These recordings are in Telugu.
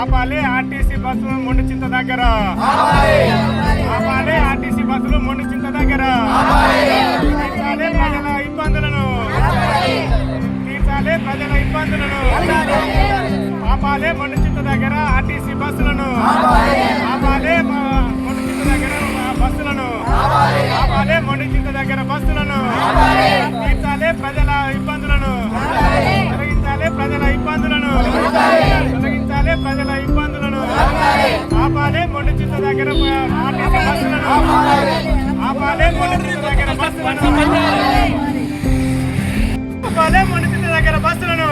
ఆపాలి ఆర్టీసీ బస్సులు మొండి చింత దగ్గర. ఆపాలి ఆర్టీసీ బస్సులు మొండి చింత దగ్గర. తీర్చాలి ప్రజల ఇబ్బందులను. తీర్చాలి ప్రజల ఇబ్బందులను. ఆపాలి మొండి చింత దగ్గర ఆర్టీసీ బస్సులను. ఆపాలి మొండి చింత దగ్గర బస్సులను. ఆపాలి మొండి చింత దగ్గర బస్సులను. కొండ చూసే దగ్గర ఆర్టీసీ బస్సులను ఆపాలి దగ్గర బస్సులను ఆపాలి మొండి చింత దగ్గర బస్సులను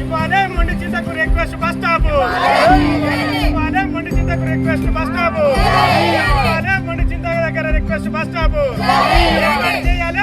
ఇవ్వాలి మొండి చింతకు రిక్వెస్ట్ బస్ స్టాప్. ఇవ్వాలి మొండి చింతకు రిక్వెస్ట్ బస్ స్టాప్ ఇవ్వాలి మొండి చింత దగ్గర రిక్వెస్ట్ బస్ స్టాప్ చేయాలి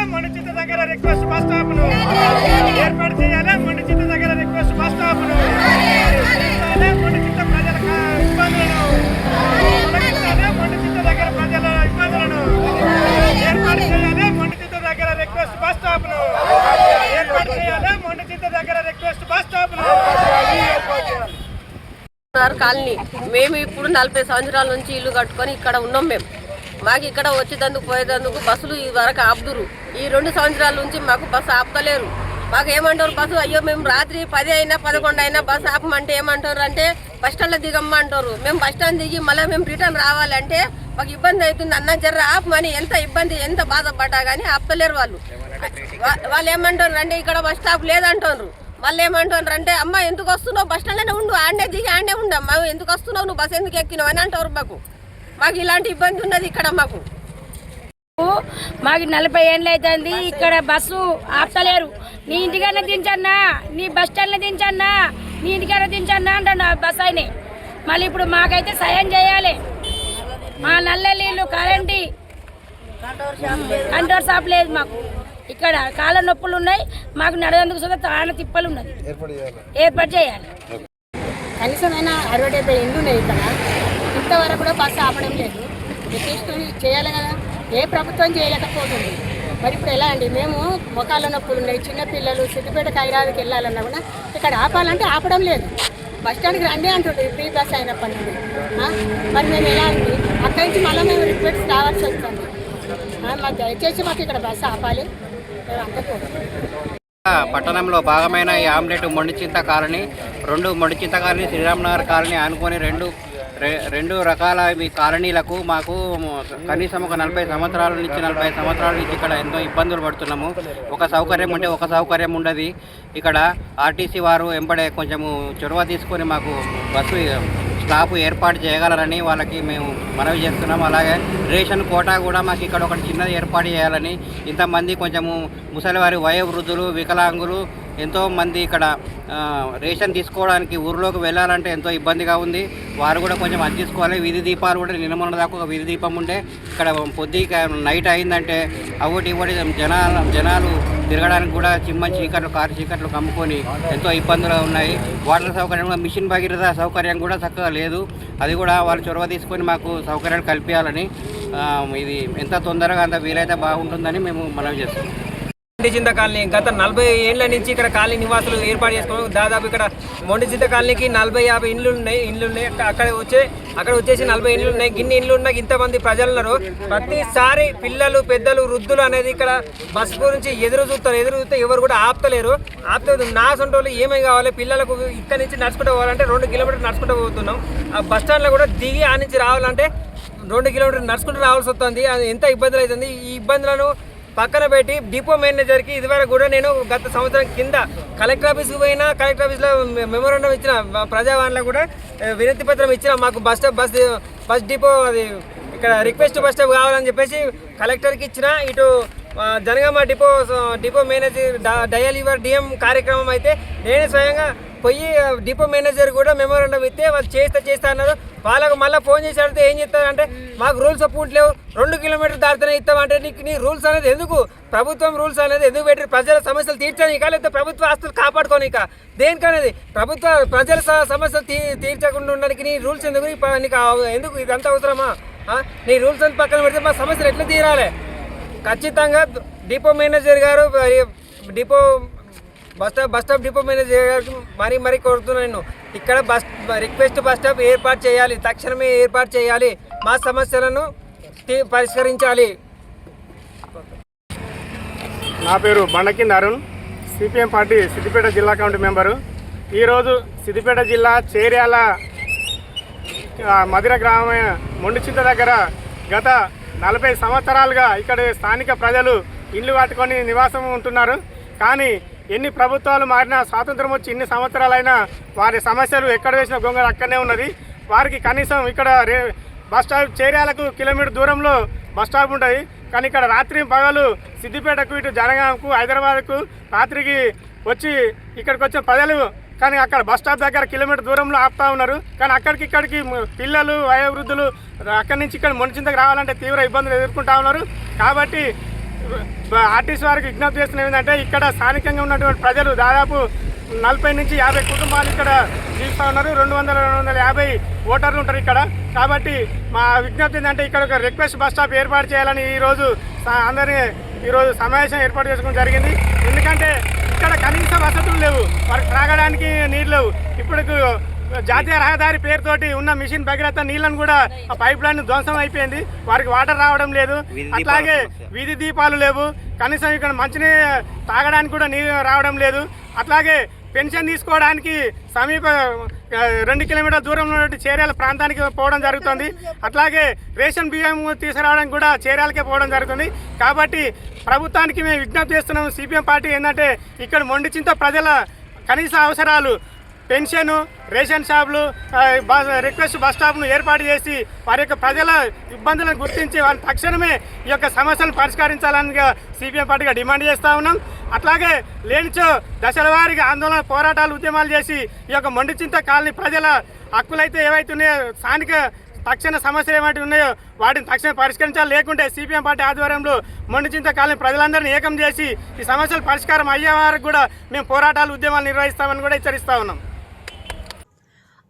ఉన్నారు కాలనీ. మేము ఇప్పుడు నలభై సంవత్సరాల నుంచి ఇల్లు కట్టుకొని ఇక్కడ ఉన్నాం మేము. మాకు ఇక్కడ వచ్చేటందుకు పోయేటందుకు బస్సులు ఈ వరకు ఆపుదురు. ఈ రెండు సంవత్సరాల నుంచి మాకు బస్సు ఆపుతలేరు. మాకు ఏమంటారు బస్సు? అయ్యో మేము రాత్రి పది అయినా పదకొండు అయినా బస్సు ఆపమంటే ఏమంటారు అంటే బస్ స్టాండ్లో దిగమ్మ అంటారు. మేము బస్ స్టాండ్ దిగి మళ్ళీ మేము రిటర్న్ రావాలంటే మాకు ఇబ్బంది అవుతుంది. అన్న జర్ర ఆపమని ఎంత ఇబ్బంది ఎంత బాధపడ్డా కానీ ఆపుతలేరు వాళ్ళు. వాళ్ళు ఏమంటారు అంటే ఇక్కడ బస్ స్టాప్ లేదంటారు. మళ్ళీ ఏమంటారు అంటే అమ్మ ఎందుకు వస్తున్నావు? బస్ స్టాండ్లోనే ఉండు ఆడనే దిగి ఆడనే ఉండు అమ్మ. ఎందుకు వస్తున్నావు? నువ్వు బస్ ఎందుకు ఎక్కినావు? అని అంటారు మాకు. మాకు ఇలాంటి ఇబ్బంది ఉన్నది ఇక్కడ మాకు. మాకు నలభై ఏళ్ళు అవుతుంది ఇక్కడ బస్సు ఆపుతలేరు. నీ ఇంటికన్నా దించన్నా నీ బస్ స్టాండ్లో దించన్నా నీ ఇంటికన్నా దించన్నా అంటాడు ఆ బస్ ఆయన. మళ్ళీ ఇప్పుడు మాకైతే సాయం చేయాలి. మా నల్ల నీళ్ళు కరెంటు కంట్రోల్ షాప్ లేదు మాకు. ఇక్కడ కాళ్ళ నొప్పులు ఉన్నాయి మాకు నడదందుకు సుధా తాన తిప్పలు ఉన్నది. ఏర్పాటు చేయాలి. కనీసమైన అరవై డెబ్బై ఇండ్లు ఉన్నాయి ఇక్కడ. ఇంతవరకు కూడా బస్సు ఆపడం లేదు. తీసుకొని చేయాలి కదా. ఏ ప్రభుత్వం చేయలేకపోతుంది. మరి ఇప్పుడు ఎలా అండి? మేము మొఖాల నొప్పులు ఉన్నాయి చిన్నపిల్లలు సిద్దిపేట హైదరాబాద్కి వెళ్ళాలన్నా కూడా ఇక్కడ ఆపాలంటే ఆపడం లేదు. బస్ స్టాండ్కి రండి అంటుంది ఫ్రీ బస్ అయినప్పటి నుండి? మరి మేము ఎలా అండి? అక్కడి నుంచి మళ్ళీ మేము రిక్వెస్ట్ రావాల్సి వస్తుంది. మాకు దయచేసి మాకు ఇక్కడ బస్సు ఆపాలి. పట్టణంలో భాగమైన ఈ ఆమ్లెట్ మొండిచింత కాలనీ రెండు మొండిచింత కాలనీ శ్రీరామనగర్ కాలనీ అనుకొని రెండు రె- రెండు రకాల మీ కాలనీలకు మాకు కనీసం ఒక నలభై సంవత్సరాల నుంచి నలభై సంవత్సరాల నుంచి ఇక్కడ ఎన్నో ఇబ్బందులు పడుతున్నాము. ఒక సౌకర్యం ఉంటే ఒక సౌకర్యం ఉండదు. ఇక్కడ ఆర్టీసీ వారు వెంబడే కొంచెము చొరవ తీసుకొని మాకు బస్సు స్టాప్ ఏర్పాటు చేయగలరని వాళ్ళకి మేము మనవి చేస్తున్నాం. అలాగే రేషన్ కోటా కూడా మాకు ఇక్కడ ఒకటి చిన్నది ఏర్పాటు చేయాలని ఇంతమంది కొంచెము ముసలివారి వయోవృద్ధులు వికలాంగులు ఎంతోమంది ఇక్కడ రేషన్ తీసుకోవడానికి ఊరిలోకి వెళ్ళాలంటే ఎంతో ఇబ్బందిగా ఉంది. వారు కూడా కొంచెం అది తీసుకోవాలి. వీధి దీపాలు కూడా నిన్న దాకా ఒక వీధి దీపం ఉంటే ఇక్కడ పొద్దుక నైట్ అయిందంటే అవటి ఇవ్వటి జనాలు జనాలు తిరగడానికి కూడా చిమ్మ చీకట్లు కారు చీకట్లు కమ్ముకొని ఎంతో ఇబ్బందులు ఉన్నాయి. వాటర్ సౌకర్యం కూడా మిషన్ భగీరథ సౌకర్యం కూడా చక్కగా లేదు. అది కూడా వాళ్ళు చొరవ తీసుకొని మాకు సౌకర్యాలు కల్పించాలని ఇది ఎంత తొందరగా అంత వీలైతే బాగుంటుందని మేము మనవి చేస్తున్నాం. మొండిచింత కాలనీ. గత నలభై ఏళ్ళ నుంచి ఇక్కడ కాలనీ నివాసులు ఏర్పాటు చేసుకోవడం దాదాపు ఇక్కడ మొండిచింత కాలనీకి నలభై యాభై ఇండ్లు ఉన్నాయి. ఇండ్లు ఉన్నాయి. అక్కడ వచ్చే అక్కడ వచ్చేసి నలభై ఇండ్లు ఉన్నాయి. గిన్ని ఇండ్లు ఉన్నాయి. ఇంతమంది ప్రజలు ఉన్నారు. ప్రతిసారి పిల్లలు పెద్దలు వృద్ధులు అనేది ఇక్కడ బస్సు గురించి ఎదురు చూస్తారు. ఎదురు చూస్తే ఎవరు కూడా ఆపుతలేరు. ఆపుతే నా సొంత వాళ్ళు ఏమై కావాలి? పిల్లలకు ఇక్కడ నుంచి నడుచుకుంటూ పోవాలంటే రెండు కిలోమీటర్లు నడుచుకుంటూ పోతున్నాం. ఆ బస్ స్టాండ్లో కూడా దిగి ఆ నుంచి రావాలంటే రెండు కిలోమీటర్లు నడుచుకుంటూ రావాల్సి వస్తుంది. అది ఎంత ఇబ్బందులు అవుతుంది? ఈ ఇబ్బందులను పక్కన పెట్టి డిపో మేనేజర్కి ఇదివరకు కూడా నేను గత సంవత్సరం కింద కలెక్టర్ ఆఫీస్కి పోయినా కలెక్టర్ ఆఫీస్లో మెమోరాండం ఇచ్చిన ప్రజావాణిలో కూడా వినతి పత్రం ఇచ్చిన మాకు bus stop bus bus depot అది ఇక్కడ రిక్వెస్ట్ బస్ స్టాప్ కావాలని చెప్పేసి కలెక్టర్కి ఇచ్చిన. ఇటు Jangaon depot depot manager dial your DM కార్యక్రమం అయితే నేనే స్వయంగా పోయి డిపో మేనేజర్ కూడా మెమోరాండం ఇస్తే వాళ్ళు చేస్తా చేస్తా అన్నారు. వాళ్ళకు మళ్ళీ ఫోన్ చేసి అడిగితే ఏం చెప్తారంటే మాకు రూల్స్ ఒప్పుకుంటలేవు రెండు కిలోమీటర్లు దాటితేనే ఇస్తామంటే నీకు నీ రూల్స్ అనేది ఎందుకు? ప్రభుత్వం రూల్స్ అనేది ఎందుకు పెట్టి ప్రజల సమస్యలు తీర్చనీక లేకపోతే ప్రభుత్వ ఆస్తులు కాపాడుకోనిక దేనికనేది? ప్రభుత్వ ప్రజల సమస్యలు తీ తీర్చకుండా ఉండడానికి నీ రూల్స్ ఎందుకు? నీకు ఎందుకు ఇదంతా అవసరమా? నీ రూల్స్ అని పక్కన పెడితే మా సమస్యలు ఎట్లా తీరాలి? ఖచ్చితంగా డిపో మేనేజర్ గారు depot bus stop bus stop bus stop depot manager గారికి మరీ మరీ కోరుతున్నాను నేను. ఇక్కడ బస్ రిక్వెస్ట్ బస్ స్టాప్ ఏర్పాటు చేయాలి తక్షణమే ఏర్పాటు చేయాలి. మా సమస్యలను పరిష్కరించాలి. నా పేరు బండకింద అరుణ్ సిపిఎం పార్టీ సిద్దిపేట జిల్లా కమిటీ మెంబరు. ఈరోజు సిద్దిపేట జిల్లా చేర్యాల మధుర గ్రామమైన మొండిచింత దగ్గర గత నలభై సంవత్సరాలుగా ఇక్కడ స్థానిక ప్రజలు ఇల్లు కట్టుకొని నివాసం ఉంటున్నారు. కానీ ఎన్ని ప్రభుత్వాలు మారినా స్వాతంత్రం వచ్చి ఇన్ని సంవత్సరాలైనా వారి సమస్యలు ఎక్కడ వేసిన గొంగళ అక్కడనే ఉన్నది. వారికి కనీసం ఇక్కడ రే బస్టాప్ చేర్యాలకు కిలోమీటర్ దూరంలో బస్టాప్ ఉంటుంది కానీ ఇక్కడ రాత్రి పగలు సిద్దిపేటకు ఇటు జనగాంకు హైదరాబాద్కు రాత్రికి వచ్చి ఇక్కడికి వచ్చిన ప్రజలు కానీ అక్కడ బస్ స్టాప్ దగ్గర కిలోమీటర్ దూరంలో ఆపుతా ఉన్నారు. కానీ అక్కడికి ఇక్కడికి పిల్లలు వయోవృద్ధులు అక్కడి నుంచి ఇక్కడ మునిచింతకు రావాలంటే తీవ్ర ఇబ్బందులు ఎదుర్కొంటా ఉన్నారు. కాబట్టి ఆర్టీసీ వారికి విజ్ఞప్తి చేస్తున్న ఏంటంటే ఇక్కడ స్థానికంగా ఉన్నటువంటి ప్రజలు దాదాపు నలభై నుంచి యాభై కుటుంబాలు ఇక్కడ జీవిస్తూ ఉన్నారు. రెండు వందల రెండు వందల యాభై ఓటర్లు ఉంటారు ఇక్కడ. కాబట్టి మా విజ్ఞప్తి ఏంటంటే ఇక్కడ ఒక రిక్వెస్ట్ బస్ స్టాప్ ఏర్పాటు చేయాలని ఈరోజు అందరినీ ఈరోజు సమావేశం ఏర్పాటు చేసుకోవడం జరిగింది. ఎందుకంటే ఇక్కడ కనీస వసతులు లేవు. వారికి త్రాగడానికి నీళ్ళు లేవు. ఇప్పుడు జాతీయ రహదారి పేరుతోటి ఉన్న మిషన్ భగీరథ నీళ్ళను కూడా ఆ పైప్ లైన్ ధ్వంసం అయిపోయింది. వారికి వాటర్ రావడం లేదు. అట్లాగే. వీధి దీపాలు లేవు. కనీసం ఇక్కడ మంచినీ తాగడానికి కూడా నీరు రావడం లేదు. అట్లాగే పెన్షన్ తీసుకోవడానికి సమీప రెండు కిలోమీటర్ల దూరంలో ఉన్నటువంటి చేర్యాల ప్రాంతానికి పోవడం జరుగుతుంది. అట్లాగే రేషన్ బియ్యం తీసుకురావడానికి కూడా చేర్యాలకే పోవడం జరుగుతుంది. కాబట్టి ప్రభుత్వానికి మేము విజ్ఞప్తి చేస్తున్నాం సిపిఎం పార్టీ ఏంటంటే ఇక్కడ మొండిచింత ప్రజల కనీస అవసరాలు పెన్షన్ రేషన్ షాపులు బస్ రిక్వెస్ట్ బస్ స్టాప్ను ఏర్పాటు చేసి వారి యొక్క ప్రజల ఇబ్బందులను గుర్తించి వారి తక్షణమే ఈ యొక్క సమస్యలను పరిష్కరించాలని సిపిఎం పార్టీగా డిమాండ్ చేస్తూ ఉన్నాం. అట్లాగే లేనిచో దశల వారికి ఆందోళన పోరాటాలు ఉద్యమాలు చేసి ఈ యొక్క మొండిచింత కాలనీ ప్రజల హక్కులైతే ఏవైతే ఉన్నాయో స్థానిక తక్షణ సమస్యలు ఏమైతే ఉన్నాయో వాటిని తక్షణం పరిష్కరించాలి. లేకుంటే సిపిఎం పార్టీ ఆధ్వర్యంలో మొండిచింత కాలనీ ప్రజలందరినీ ఏకం చేసి ఈ సమస్యలు పరిష్కారం అయ్యే వారికి కూడా మేము పోరాటాలు ఉద్యమాలు నిర్వహిస్తామని కూడా హెచ్చరిస్తా ఉన్నాం.